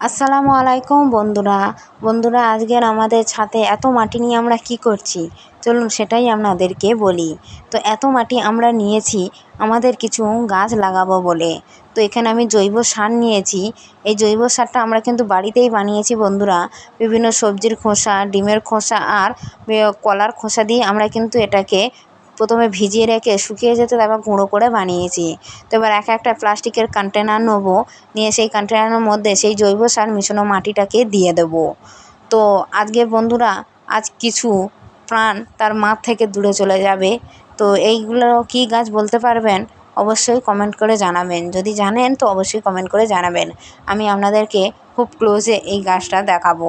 আসসালামু আলাইকুম বন্ধুরা। বন্ধুরা, আজকের আমাদের ছাদে এত মাটি নিয়ে আমরা কি করছি? চলুন সেটাই আপনাদেরকে বলি। তো এত মাটি আমরা নিয়েছি, আমাদের কিছু গাছ লাগাবো বলে। তো এখানে আমি জৈব সার নিয়েছি। এই জৈব সারটা আমরা কিন্তু বাড়িতেই বানিয়েছি বন্ধুরা। বিভিন্ন সবজির খোসা, ডিমের খোসা আর কলার খোসা দিয়ে আমরা কিন্তু এটাকে প্রথমে ভিজিয়ে রেখে শুকিয়ে যেতে তারপর গুঁড়ো করে বানিয়েছি। তো এবার এক একটা প্লাস্টিকের কন্টেনার নেব, নিয়ে সেই কন্টেনারের মধ্যে সেই জৈব সার মিশানো মাটিটাকে দিয়ে দেবো। তো আজকে বন্ধুরা, আজ কিছু প্রাণ তার মাঠ থেকে দূরে চলে যাবে। তো এইগুলো কী গাছ বলতে পারবেন? অবশ্যই কমেন্ট করে জানাবেন। যদি জানেন তো অবশ্যই কমেন্ট করে জানাবেন। আমি আপনাদেরকে খুব ক্লোজে এই গাছটা দেখাবো।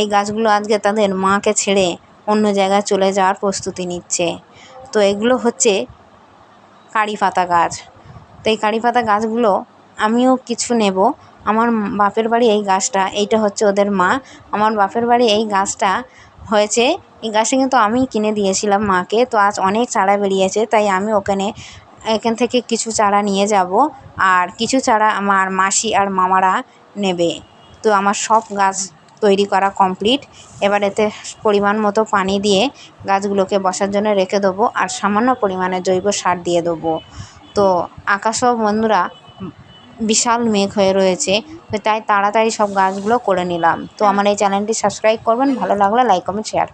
এই গাছগুলো আজকে তাদের মাকে ছেড়ে অন্য জায়গায় চলে যাওয়ার প্রস্তুতি নিচ্ছে। তো এগুলো হচ্ছে কারি পাতা গাছ। তো এই কারি পাতা গাছগুলো আমিও কিছু নেব। আমার বাপের বাড়ি এই গাছটা, এইটা হচ্ছে ওদের মা। আমার বাপের বাড়ি এই গাছটা হয়েছে। এই গাছটা কিন্তু আমি কিনে দিয়েছিলাম মাকে। তো আজ অনেক চারা বেরিয়েছে, তাই আমি ওখানে, এখান থেকে কিছু চারা নিয়ে যাব। আর কিছু চারা আমার মাসি আর মামারা নেবে। তো আমার সব গাছ তৈরি করা কমপ্লিট এবার এতে পরিমাণ মতো পানি দিয়ে গাছগুলোকে বসার জন্য রেখে দেবো আর সামান্য পরিমাণে জৈব সার দিয়ে দেবো। তো আকাশও বন্ধুরা, বিশাল মেঘ হয়ে রয়েছে তো তাই তাড়াতাড়ি সব গাছগুলো করে নিলাম। তো আমার এই চ্যানেলটি সাবস্ক্রাইব করবেন, ভালো লাগলে লাইক কমেন্ট শেয়ার